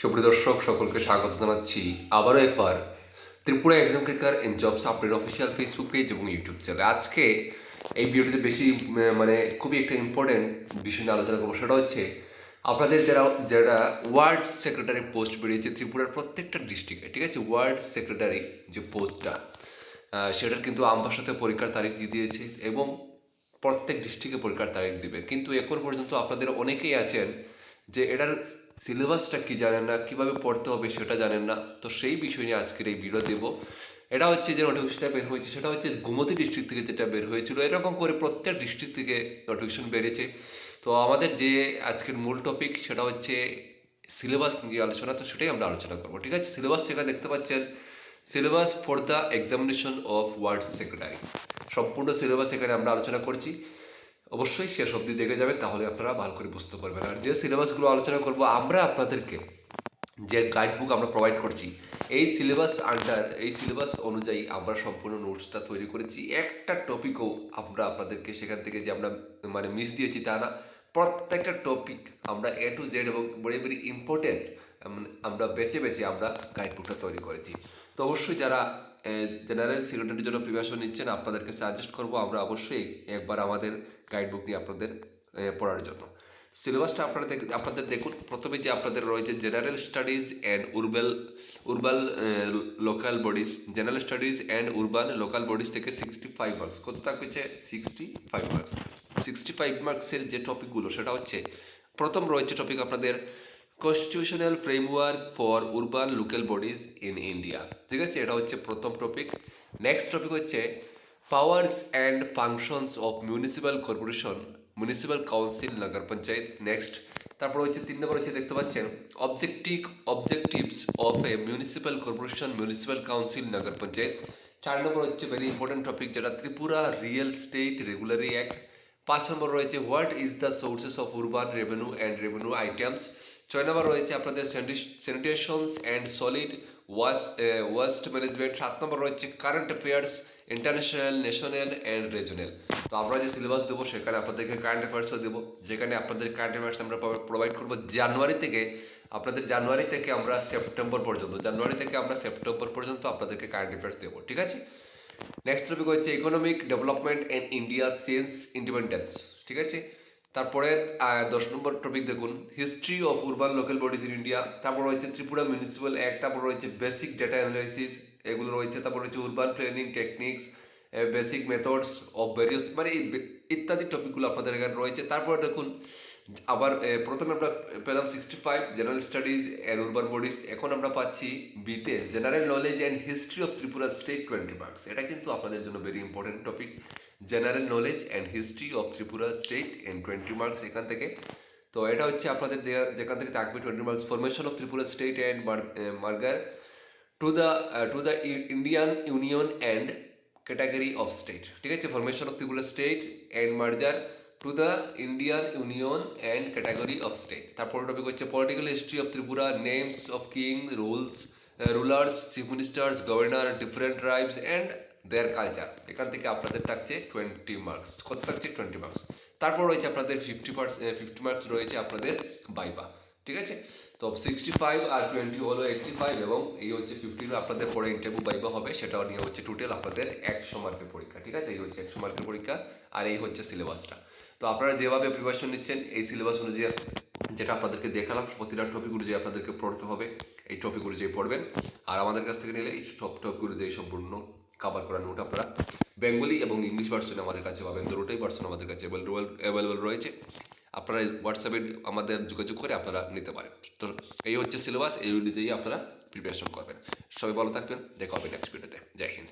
সুপ্রিয় দর্শক, সকলকে স্বাগত জানাচ্ছি আবারও একবার Tripura exam career and jobs update official Facebook page এবং ইউটিউব চ্যানেল আজকে এই ভিডিওটিতে বেশি মানে খুবই একটা ইম্পর্টেন্ট বিষয় নিয়ে আলোচনা করব। সেটা হচ্ছে আপনাদের যারা যারা ওয়ার্ড সেক্রেটারি পোস্ট বেরিয়েছে ত্রিপুরার প্রত্যেকটা ডিস্ট্রিক্টে ঠিক আছে? ওয়ার্ড সেক্রেটারি যে পোস্টটা সেটার কিন্তু সাথে পরীক্ষার তারিখ দিয়ে দিয়েছে এবং প্রত্যেক ডিস্ট্রিক্টে পরীক্ষার তারিখ দিবে। কিন্তু এখন পর্যন্ত আপনাদের অনেকেই আছেন যে এটার সিলেবাসটা কি জানেন না, কীভাবে পড়তে হবে সেটা জানেন না, তো সেই বিষয় নিয়ে আজকের এই ভিডিও দেব। এটা হচ্ছে যে নোটিফিকেশনটা বের হয়েছে, সেটা হচ্ছে গুমতি ডিস্ট্রিক্ট থেকে যেটা বের হয়েছিল, এরকম করে প্রত্যেক ডিস্ট্রিক্ট থেকে নোটিফিকেশন বেরিয়েছে তো আমাদের যে আজকের মূল টপিক সেটা হচ্ছে সিলেবাস নিয়ে আলোচনা, তো সেটাই আমরা আলোচনা করব, ঠিক আছে? সিলেবাস সেখানে দেখতে পাচ্ছেন syllabus for the examination of ward secretary সম্পূর্ণ সিলেবাস এখানে আমরা আলোচনা করছি। অবশ্যই শেষ অবধি দেখে যাবেন, তাহলে আপনারা ভালো করে বুঝতে পারবেন। আর যে সিলেবাসগুলো আলোচনা করব, আমরা আপনাদেরকে যে গাইড বুক আমরা প্রোভাইড করছি, এই সিলেবাস আন্ডার এই সিলেবাস অনুযায়ী আমরা সম্পূর্ণ নোটসটা তৈরি করেছি। একটা টপিকও আমরা আপনাদেরকে সেখান থেকে যে আমরা মানে মিস দিয়েছি তা না, প্রত্যেকটা টপিক আমরা এ টু জেড এবং ভেরি ভেরি ইম্পর্টেন্ট আমরা বেছে বেছে আমরা গাইড বুকটা তৈরি করেছি। তো অবশ্যই যারা জেনারেল সিকিউরিটির জন্য প্রিপারেশন নিচ্ছেন। আপনাদেরকে সাজেস্ট করব, আমরা অবশ্যই একবার আমাদের গাইড বুক নিয়ে আপনাদের পড়ার জন্য। সিলেবাসটা আপনারা দেখ- আপনাদের দেখুন। প্রথমে যে আপনাদের রয়েছে general studies and urban urban local bodies general studies and urban local bodies থেকে সিক্সটি ফাইভ মার্কস কত থাকছে sixty five marks sixty five মার্কসের যে টপিকগুলো সেটা হচ্ছে, প্রথম রয়েছে টপিক আপনাদের constitutional framework for urban local bodies in India ঠিক আছে? এটা হচ্ছে প্রথম টপিক নেক্সট টপিক হচ্ছে powers and functions of municipal corporation municipal council nagar panchayat next তারপর হচ্ছে তিন নম্বর হচ্ছে দেখতে পাচ্ছেন objective objectives of a municipal corporation municipal council nagar panchayat চার নম্বর হচ্ছে ভেরি ইম্পর্টেন্ট টপিক যেটা Tripura real estate regulatory act পাঁচ নম্বর রয়েছে what is the sources of urban revenue and revenue items ছয় নম্বর রয়েছে আপনাদের sanitations and solid waste waste management সাত নম্বর রয়েছে current affairs international national and regional তো আমরা যে সিলেবাস দেবো, সেখানে আপনাদেরকে কারেন্ট অ্যাফেয়ার্সও দেবো। যেখানে আপনাদের কারেন্ট অ্যাফেয়ার্স আমরা প্রোভাইড করব জানুয়ারি থেকে, আপনাদের জানুয়ারি থেকে আমরা সেপ্টেম্বর পর্যন্ত, জানুয়ারি থেকে আমরা সেপ্টেম্বর পর্যন্ত আপনাদেরকে কারেন্ট অ্যাফেয়ার্স দেবো, ঠিক আছে? নেক্সট টপিক হচ্ছে economic development and India since independence ঠিক আছে? তারপরে দশ নম্বর টপিক দেখুন history of urban local bodies in India তারপর রয়েছে ত্রিপুরা মিউনিসিপ্যাল অ্যাক্ট তারপর রয়েছে বেসিক ডেটা অ্যানালাইসিস এগুলো রয়েছে, তারপর রয়েছে urban planning techniques basic methods of various মানে ইত্যাদি টপিকগুলো আপনাদের এখানে রয়েছে। তারপরে দেখুন আবার প্রথমে আমরা পেলাম sixty five general studies and urban bodies এখন আমরা পাচ্ছি বিতে general knowledge and history of Tripura state twenty marks এটা কিন্তু আপনাদের জন্য very important topic general knowledge and history of Tripura state and twenty marks এখান থেকে। তো এটা হচ্ছে আপনাদের যেখান থেকে থাকবে twenty marks formation of Tripura state and merger to the to the Indian union and category of state ঠিক আছে? Formation of Tripura state and merger to the Indian union and category of state তারপর topic হচ্ছে political history of Tripura names of king rules rulers chief ministers governor different tribes and their culture এখান থেকে আপনাদের থাকছে twenty marks কত থাকছে? Twenty marks তারপর রয়েছে আপনাদের ফিফটি পার্সেন্ট ফিফটি মার্কস রয়েছে আপনাদের বাইবা। ঠিক আছে? তো সিক্সটি ফাইভ আর টোয়েন্টি হলো এইটটি ফাইভ এবং এই হচ্ছে ফিফটিন আপনাদের পরে ইন্টারভিউ বাইবা হবে। সেটাও নিয়ে হচ্ছে টোটাল আপনাদের একশো মার্কের পরীক্ষা। ঠিক আছে? এই হচ্ছে একশো মার্কের পরীক্ষা আর এই হচ্ছে সিলেবাসটা তো আপনারা যেভাবে প্রিপারেশন নিচ্ছেন, এই সিলেবাস অনুযায়ী যেটা আপনাদেরকে দেখালাম, প্রতিটা টপিক অনুযায়ী আপনাদেরকে পড়তে হবে। এই টপিক অনুযায়ী পড়বেন। আর আমাদের কাছ থেকে নিলে এই সব টপিক অনুযায়ী সম্পূর্ণ কাভার করা নোট আপনারা বেঙ্গলি এবং ইংলিশ ভার্সন আমাদের কাছে পাবেন। দুটোই ভার্সন আমাদের কাছে অ্যাভেলেবল রয়েছে। আপনারা হোয়াটসঅ্যাপে আমাদের যোগাযোগ করে আপনারা নিতে পারেন। তো এই হচ্ছে সিলেবাস এই অনুযায়ী আপনারা প্রিপারেশন করবেন। সবাই ভালো থাকবেন। দেখা হবে নেক্সট ভিডিওতে জয় হিন্দ।